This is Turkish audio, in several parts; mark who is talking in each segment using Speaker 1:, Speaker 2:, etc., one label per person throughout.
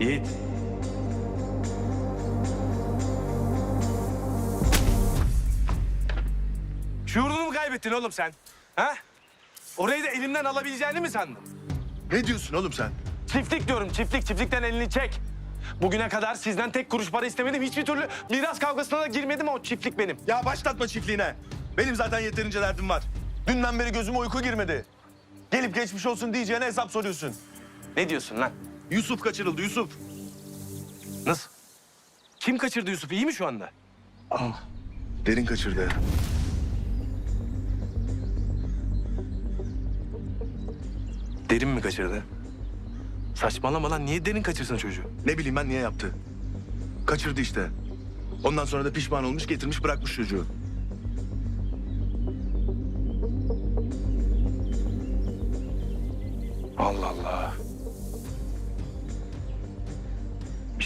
Speaker 1: Yiğit. Şuurunu mu kaybettin oğlum sen? Ha? Orayı da elimden alabileceğini mi sandın?
Speaker 2: Ne diyorsun oğlum sen?
Speaker 1: Çiftlik diyorum çiftlik. Çiftlikten elini çek. Bugüne kadar sizden tek kuruş para istemedim. Hiçbir türlü miras kavgasına da girmedim o çiftlik benim.
Speaker 2: Ya başlatma çiftliğine. Benim zaten yeterince derdim var. Dünden beri gözüme uyku girmedi. Gelip geçmiş olsun diyeceğine hesap soruyorsun.
Speaker 1: Ne diyorsun lan?
Speaker 2: Yusuf kaçırıldı Yusuf.
Speaker 1: Nasıl? Kim kaçırdı Yusuf'u? İyi mi şu anda?
Speaker 2: Derin kaçırdı.
Speaker 1: Derin mi kaçırdı? Saçmalama lan. Niye derin kaçırsın çocuğu?
Speaker 2: Ne bileyim ben niye yaptı. Kaçırdı işte. Ondan sonra da pişman olmuş getirmiş bırakmış çocuğu.
Speaker 1: Allah Allah.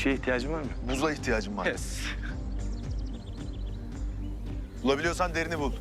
Speaker 1: Şeye ihtiyacın var mı?
Speaker 2: Buza ihtiyacım var.
Speaker 1: Yes.
Speaker 2: Bulabiliyorsan derini bul.